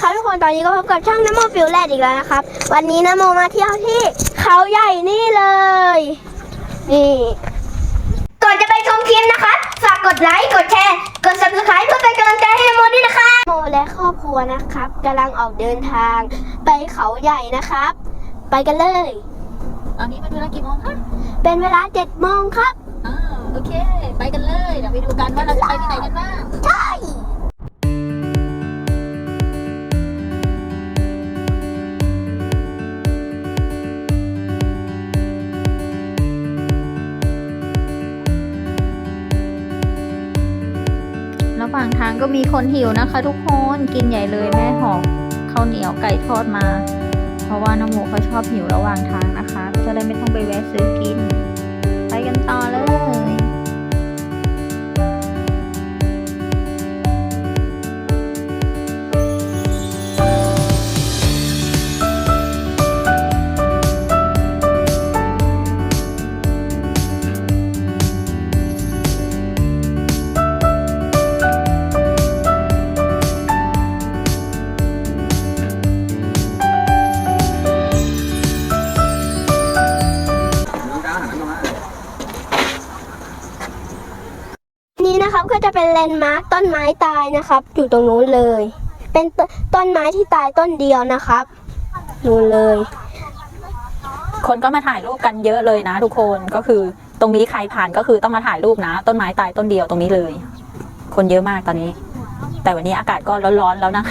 ครับทุกคนตอนนี้ก็พบกับช่างน้ำโมฟิลแลนด์อีกแล้วนะครับ วันนี้น้ำโมมาเที่ยวที่เขาใหญ่นี่เลย นี่ก่อนจะไปชมคลิปนะคะฝากกดไลค์กดแชร์กด subscribe เพื่อเป็นกำลังใจให้น้ำโมด้วยนะคะโมและครอบครัวนะครับกำลังออกเดินทางไปเขาใหญ่นะครับ ไปกันเลย ตอนนี้เป็นเวลากี่โมงคะเป็นเวลา7โมงครับอ่าโอเค ไปกันเลย เดี๋ยวไปดูกันว่าเราจะไปที่ไหนกันบ้างใช่ ว่างทางก็มีคนหิวนะคะ ทุกคนกินใหญ่เลยแม่หอกข้าวเหนียวไก่ทอดมา เพราะว่าน้องโมเขาชอบหิวระหว่างทางนะคะ จะได้ไม่ต้องไปแวะซื้อกิน ไปกันต่อเลย จะเป็นแลนด์มาร์คต้นไม้ตายนะครับ อยู่ตรงนู้นเลย เป็นตต้นไม้ที่ตายต้นเดียวนะครับนู่นเลย คนก็มาถ่ายรูปกันเยอะเลยนะ ทุกคนก็คือตรงนี้ใครผ่านก็คือต้องมาถ่ายรูปนะ ต้นไม้ตายต้นเดียวตรงนี้เลย คนเยอะมากตอนนี้ แต่วันนี้อากาศก็ร้อนๆแล้วนะ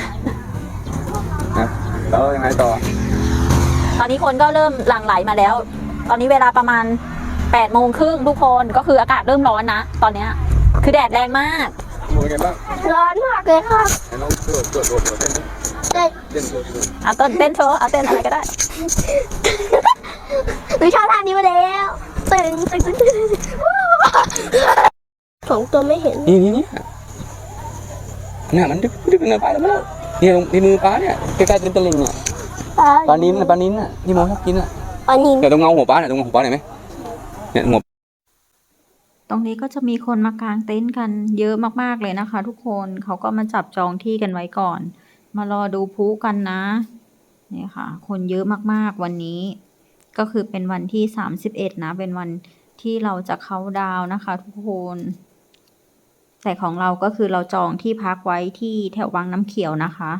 นะแล้วยังไงต่อ ตอนนี้คนก็เริ่มหลั่งไหลมาแล้ว ตอนนี้เวลาประมาณ8ปดโมงครึ่งทุกคนก็คืออากาศเริ่มร้อนนะ ตอนเนี้ย คือแดดแรงมากมูเป็นไงบ้างร้อนมากเลยครับไหนลองตรวจตรวจตรวจตรวจเต้นดิแต่เต้นตรวจตรวจเอาต้นเต้นโชว์เอาเต้นอะไรก็ได้ หนูชอบทางนี้มาแล้วตึงตึงตึงตึงสองตัวไม่เห็นนี่นี่นี่เนี่ยมันดึกดึกเงินไปแล้วมั้งเนี่ยตรงที่มือป้าเนี่ยใกล้ๆเป็นตะลิงเนี่ยปลานิ้นน่ะปลานิ้นน่ะที่โมชอบกินน่ะปลานินเดี๋ยวตรงเงาหัวป้าเนี่ยตรงเงาหัวป้าเห็นไหมเนี่ยหัว ตรงนี้ก็จะมีคนมากางเต็นท์กันเยอะมากๆเลยนะคะ ทุกคนเขาก็มาจับจองที่กันไว้ก่อน มารอดูพลุกันนะนี่ค่ะ คนเยอะมากๆวันนี้ ก็คือเป็นวันที่ 31 นะ เป็นวันที่เราจะเข้าดาวนะคะ ทุกคนแต่ของเราก็คือเราจองที่พักไว้ที่แถววังน้ำเขียวนะคะ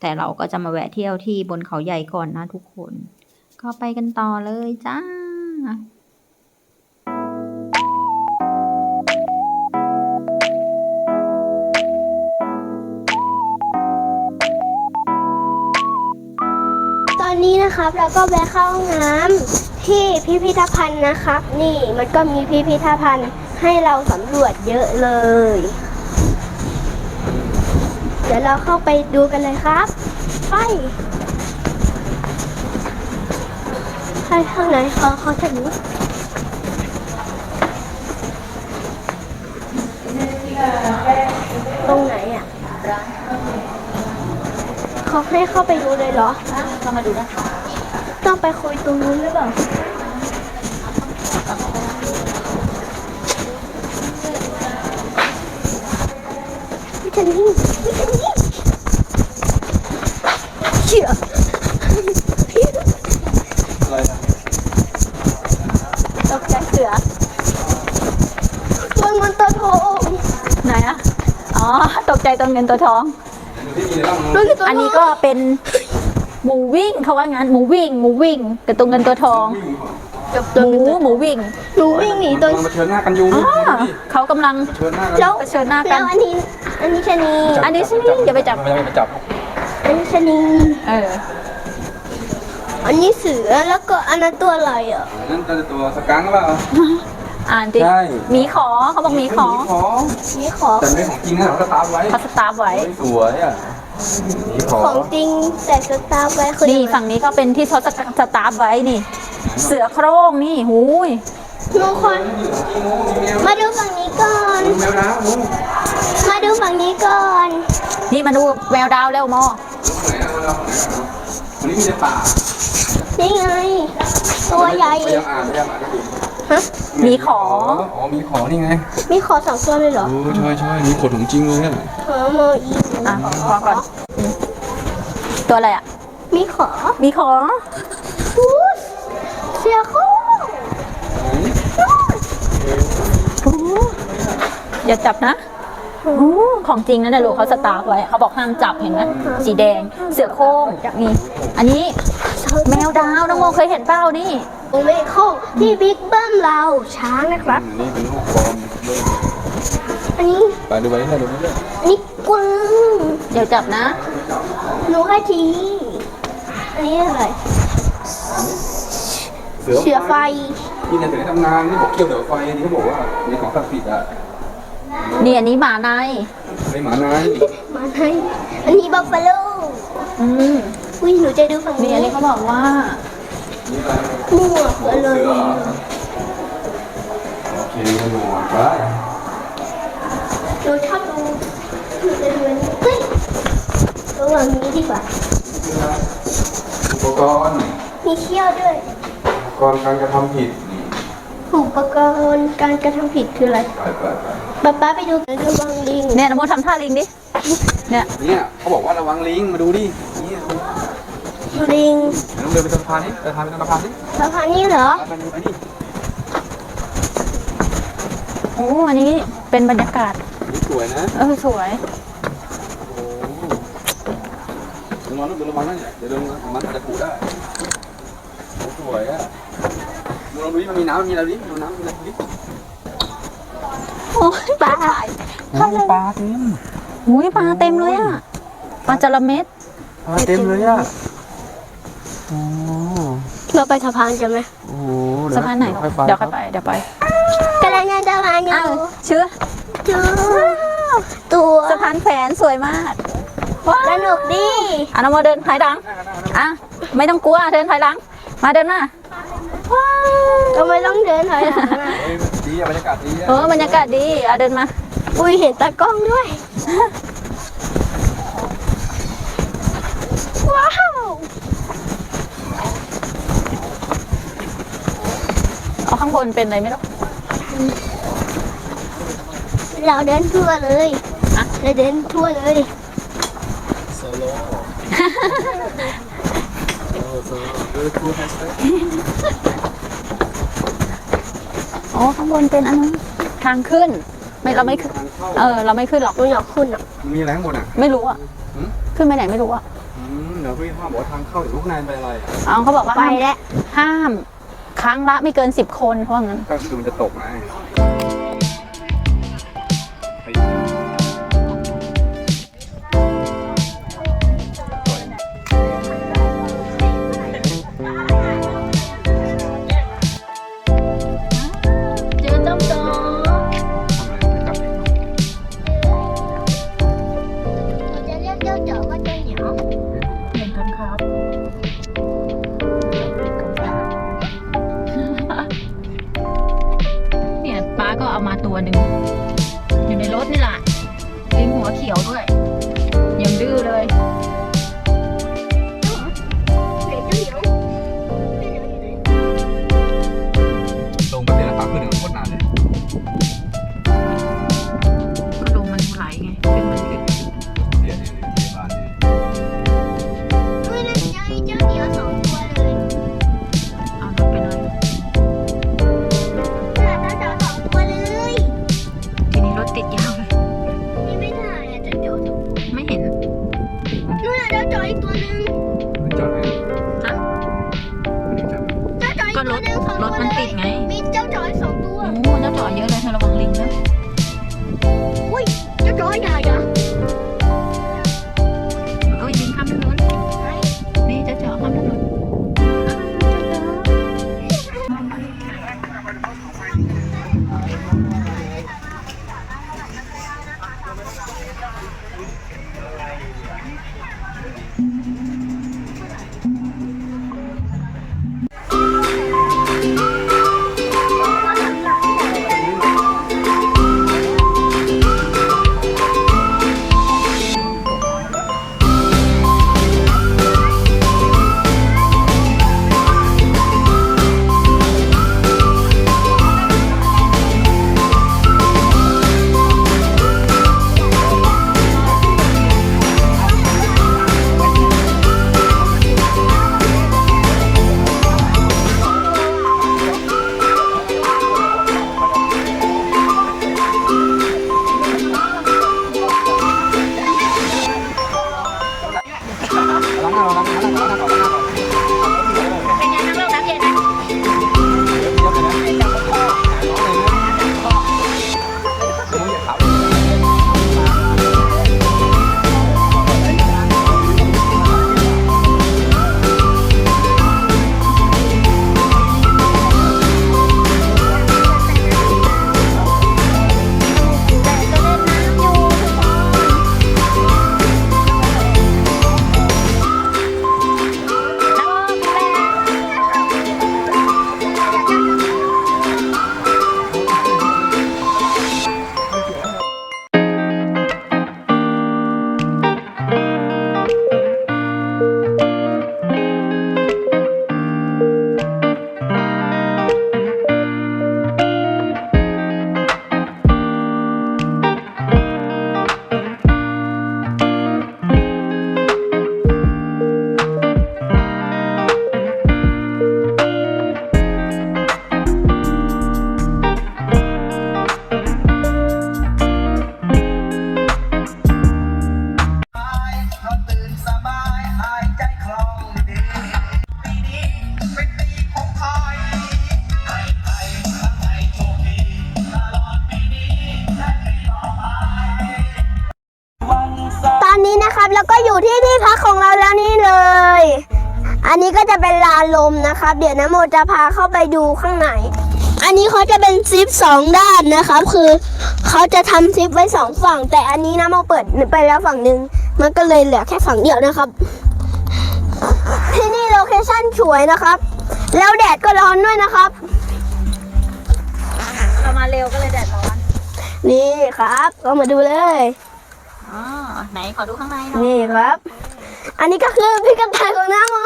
แต่เราก็จะมาแวะเที่ยวที่บนเขาใหญ่ก่อนนะทุกคน ก็ไปกันต่อเลยจ้า นี้นะครับเราก็แวะเข้าห้องน้ำที่พิพิธภัณฑ์นะครับ นี่มันก็มีพิพิธภัณฑ์ให้เราสำรวจเยอะเลย เดี๋ยวเราเข้าไปดูกันเลยครับ ไปไปข้างไหนเขาเขาจะนี้ตรงไหนอะเขาให้เข้าไปดูเลยเหรอามาดูได้ต้องไปคุยตรงนู้นหรือเปล่าพี่ฉันนี่พี่ฉันนี่เชี่ยอะไรนะตกใจเสือตัวเงินตัวทองไหนอะอ๋อ ตกใจตัวเงินตัวทองที่มีอะไรบ้างตัวเงินตัวทอง อันนี้ก็เป็น หมูวิ่งเขาว่างั้นหมูวิ่ง หมูวิ่งกับตัวเงินตัวทองกับหตัวมูเงินตัวหมูวิ่งหนูวิ่งหนีตัวมันมาเชิญหน้ากันอยู่อ๋อนี่ดูดิเขากำลังเชิญหน้ากันแล้วเผชิญหน้ากัแล้น วอันนี้ อันนี้ชะนีอันนี้ชะนีอย่าไปจับไม่ไปจับอันนี้ชะนีเออ อันนี้เสือแล้วก็อันนั้นตัวอะไรอะนั่นจะตัวสกังหรือเปล่า อ่านดิใช่ หมีขอเขาบอกหมีขอมีของนี่ขอแต่ไม่ของจริงนะเราสตาร์ทไว้เขาสตาร์ฟไว้ สวยอะ มีของของจริงแต่สตาร์ฟไว้คือนี่ยังไงฝั่งนี้ก็เป็นที่เขาสตาร์ฟไว้นี่ เสือโคร่งนี่หูยทุกคน มาดูฝั่งนี้ก่อน แมวน้ำนู้นมาดูฝั่งนี้ก่อน นี่มาดูแววดาวแล้วมอไหนนะเราวันนี้มีแต่ป่านี่ไง ตัวใหญ่ พยายามอ่านพยายามอ่านให้ดู ฮะหมีขอ อ๋อมีของนี่ไงมีขอสองตัวเลยเหรอโอ้ใช่ใช่มีขนของจริงเลยอะหอโมอีอะพอก่อน ตัวอะไรอะ มีขอมีของพูดเสียโค้งอย่าจับนะโอ้ของจริงนะเนี่ยลูกเขาสตาร์ฟไว้เขาบอกห้ามจับเห็นไหมสีแดง เสือโคร่งนี่อันนี้แมวดาวน้องโมเคยเห็นเป้านี่ โอเมโคงที่บิ๊กเบิ้มเราช้างนะครับนี่เป็นลูกบอลอันนี้ไปดูไปเรื่อยดูไปเรื่อยอันนี้กวางเดี๋ยวจับนะหนูให้ทีอันนี้อะไรเสือเสือไฟนี่ในเสือทำงานนี่บอกเกี่ยวเสือไฟนี่เขาบอกว่ามีของศักดิ์สิทธิ์อะนี่อันนี้หมาในไอหมานายมาให้อันนี้บัฟฟาโลอืมอุ้ยหนูจะดูฝั่งนี่นี้อันนี้เขาบอกว่า มั่วไปเลยโอเคหนูไปหนูชอบดูหนูจะดูอันนี้เฮ้ยดูฝั่งนี้ดีกว่า อุปกรณ์มีเขี้ยวด้วย อุปกรณ์การกระทำผิดนี่อุปกรณ์การกระทำผิดคืออะไรไปไปไปป๊าป๊าไปดูกันระวังลิงเนี่ยน้องโมทำท่าลิงดิ เนี่ย เนี่ยเขาบอกว่าระวังลิงมาดูดิเนี่ย ลิงน้องเดินไปสะพานนี่สะพานไปสะพานนี่สะพานนี้เหรอไปดูไปนี่โอ้อันนี้เป็นบรรยากาศ นี่สวยนะเออสวย โอ้ระวังลูกเดินระวังนั่นเนี่ยเดี๋ยวโดนมันอาจจะผูได้โอ้สวยอะมึงลองดูดิมันมีน้ำมีอะไรดิดูน้ำมีอะไรดิโอ้ยปลาโอ้ปลาเต็มหูยปลาเต็มเลยอะปลาจระเม็ดปลาเต็มเลยอะ โอ้เราไปสะพานใช่ไหมโหสะพานไหนเดี๋ยวค่อยไป เดี๋ยวไปกำลังจะสะพานอยู่อ้าวเชื่อจูตัวสะพานแขวนสวยมากว้าวสนุกดีอะน้องโมเดินถอยหลังอะไม่ต้องกลัวเดินถอยหลัง มาเดินมาว้าวทำไมต้องเดินถอยหลังอะเฮ้ยดีอะบรรยากาศดีอะเออบรรยากาศดีอะเดินมา อุ้ยเห็นตากล้องด้วย ว้าว เอา ข้างบนเป็นอะไรไม่รู้เราเดินทั่วเลยอะเราเดินทั่วเลยอ๋อข้างบนเป็นอันนั้นทางขึ้น ไม่เราไม่ขึ้นทางเข้าเออ เราไม่ขึ้นหรอกหนูอยากขึ้นอะมีอะไรข้างบนอะ ไม่รู้อะหืมขึ้นไปไหนไม่รู้อะ อืมเดี๋ยวพี่พ่อบอกว่าทางเข้าเดี๋ยวลูกนายไปอะไรอะเอาเขาบอกว่าไปห้ามแล้วห้าม ครั้งละไม่เกินสิบคนเพราะงั้น ก็คือมันจะตกไง นลมนะครับ เดี๋ยวนะโมจะพาเข้าไปดูข้างในอันนี้เขาจะเป็นซิปสองด้านนะครับ คือเขาจะทำซิปไว้สองฝั่ง แต่อันนี้นะโมเปิดไปแล้วฝั่งหนึ่งมันก็เลยเหลือแค่ฝั่งเดียวนะครับ ที่นี่โลเคชั่นสวยนะครับ แล้วแดดก็ร้อนด้วยนะครับเรามาเร็วก็เลยแดดร้อน นี่ครับ ก็มาดูเลยอ๋อไหนขอดูข้างในหน่อยนี่ครับ อันนี้ก็คือพิกัดของน้ำโม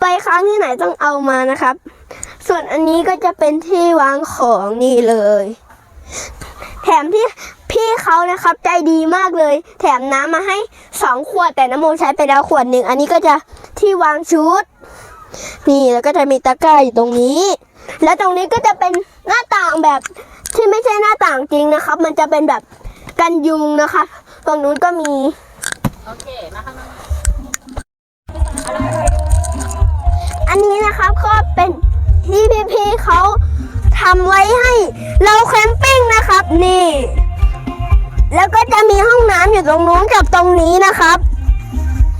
ไปครั้งที่ไหนต้องเอามานะครับ ส่วนอันนี้ก็จะเป็นที่วางของนี่เลย แถมที่พี่เขานะครับใจดีมากเลย แถมน้ำมาให้สองขวดแต่น้ำโมใช้ไปแล้วขวดหนึ่งอันนี้ก็จะที่วางชุด นี่แล้วก็จะมีตะกร้าอยู่ตรงนี้ แล้วตรงนี้ก็จะเป็นหน้าต่างแบบที่ไม่ใช่หน้าต่างจริงนะครับ มันจะเป็นแบบกันยุงนะคะตรงนู้นก็มี โอเคมาข้างนอั อันนี้นะครับก็เป็นที่พี่ๆเขาทำไว้ให้เราแคมปิ้งนะครับ นี่ แล้วก็จะมีห้องน้ำอยู่ตรงนู้นกับตรงนี้นะครับ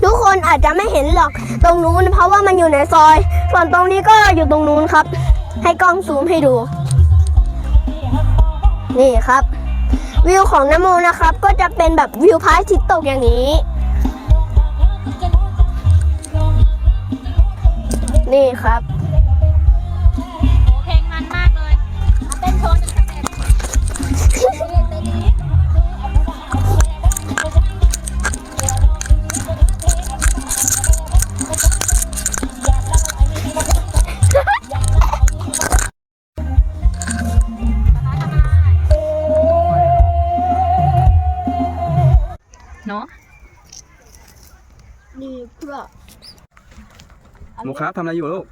ทุกคนอาจจะไม่เห็นหรอกตรงนู้น เพราะว่ามันอยู่ในซอย ส่วนตรงนี้ก็อยู่ตรงนู้นครับ ให้กล้องซูมให้ดู นี่ครับ วิวของนโมนะครับ ก็จะเป็นแบบวิวพระอาทิตย์ตกอย่างนี้ นี่ครับเพลงมันมากเลยเอาเต้นโชว์หนึ่งสเต็ปเนาะ นี่ครับ โมครับทำอะไรอยู่ลูก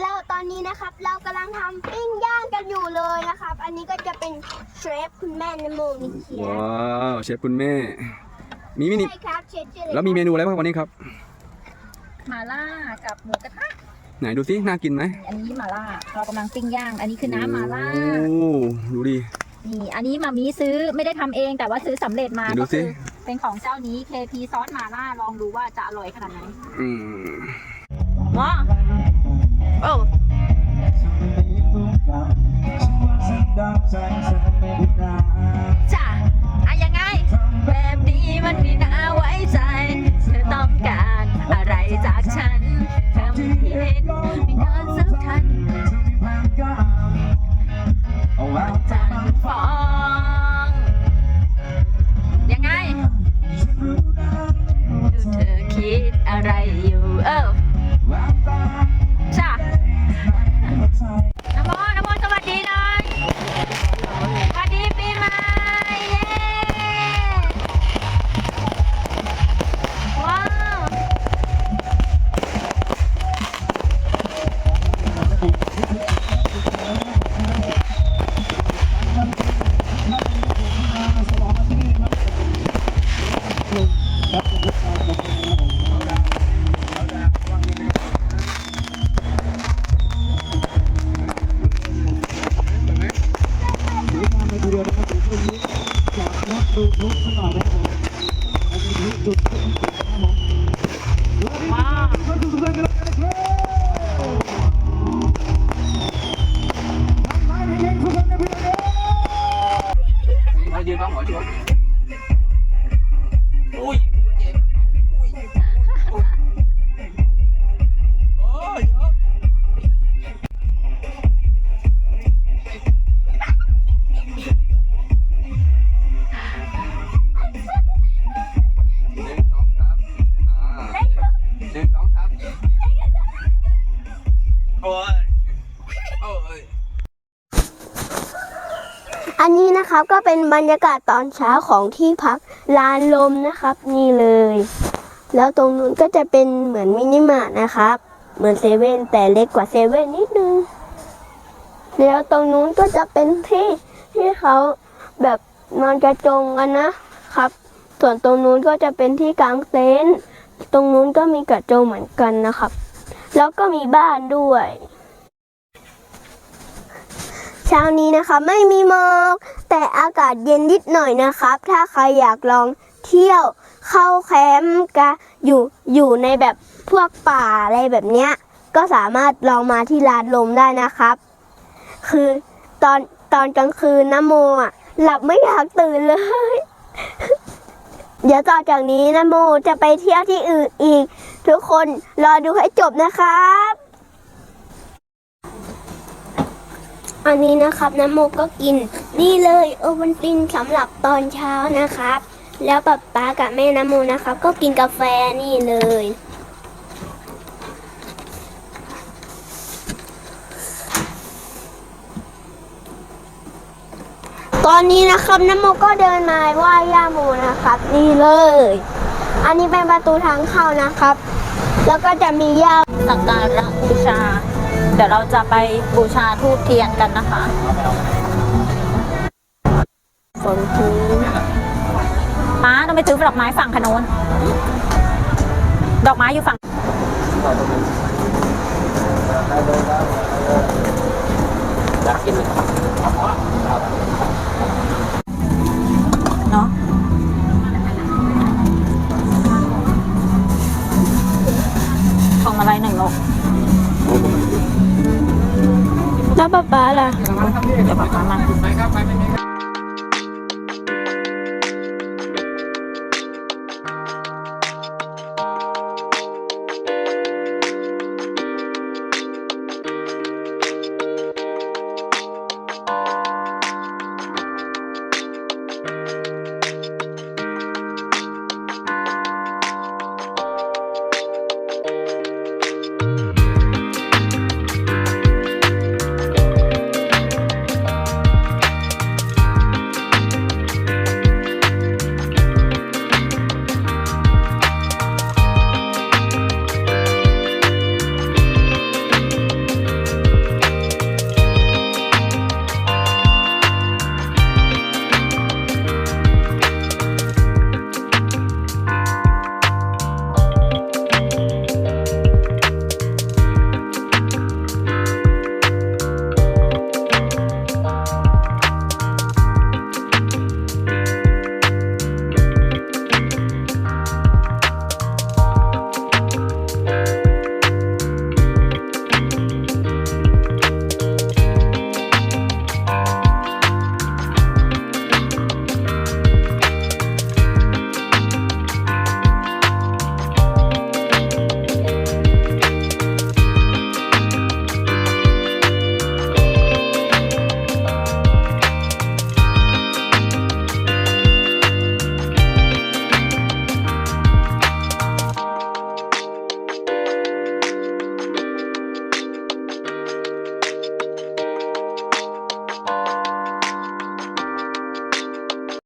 เราตอนนี้นะครับเรากำลังทำปิ้งย่างกันอยู่เลยนะครับ อันนี้ก็จะเป็นเชฟคุณแม่นโมนิเคียว้าวเชฟคุณแม่ มีมินิใช่ครับเชฟชื่ออะไรแล้วมีเมนูอะไรบ้างวันนี้ครับ หมาล่ากับหมูกระทะไหนดูสิน่ากินไหมอันนี้หมาล่าเรากำลังปิ้งย่าง อันนี้คือน้ำหมาล่าโอ้ดูดิ นี่ อันนี้มามีซื้อไม่ได้ทำเองแต่ว่าซื้อสำเร็จมาไหนดูก็คืสิเป็นของเจ้านี้ KP ซอสหมาล่าลองดูว่าจะอร่อยขนาดไหนอืม ว้ นนี้นะครับ ก็เป็นบรรยากาศตอนเช้าของที่พักลานลมนะครับ นี่เลย แล้วตรงนู้นก็จะเป็นเหมือนมินิมาร์ทนะครับ เหมือนเซเว่นแต่เล็กกว่าเซเว่นนิดนึงแล้วตรงนู้นก็จะเป็นที่ที่เขาแบบนอนกระจงกันนะครับ ส่วนตรงนู้นก็จะเป็นที่กลางเต็นท์ตรงนู้นก็มีกระจงเหมือนกันนะครับ แล้วก็มีบ้านด้วย เช้านี้นะคะไม่มีหมอก แต่อากาศเย็นนิดหน่อยนะครับ ถ้าใครอยากลองเที่ยวเข้าแคมป์กะอยู่อยู่ในแบบพวกป่าอะไรแบบเนี้ยก็สามารถลองมาที่ลานลมได้นะครับ คือตอนตอนกลางคืนนะโมอะหลับไม่อยากตื่นเลย เดี๋ยวต่อจากนี้นะโมจะไปเที่ยวที่อื่นอีก ทุกคนรอดูให้จบนะครับ อันนี้นะครับน้ำโมก็กิน นี่เลยโอวันตินสำหรับตอนเช้านะครับ แล้วป๊าป๊ากับแม่น้ำโมนะครับ ก็กินกาแฟนี่เลยตอนนี้นะครับน้ำโมก็เดินมาไหว้ย่าโมนะครับ นี่เลย อันนี้เป็นประตูทางเข้านะครับ แล้วก็จะมีย่าสักการะบูชา เดี๋ยวเราจะไปบูชาทูบเทียนกันนะคะฝนพื้นป้าต้องไปซื้อดอกไม้ฝั่งขนนดอกไม้อยู่ฝั่งอยากกินเนาะของอะไรหนึ่งลูก แล้วป๊าป๊าล่ะเดี๋ยวป๊าป๊ามา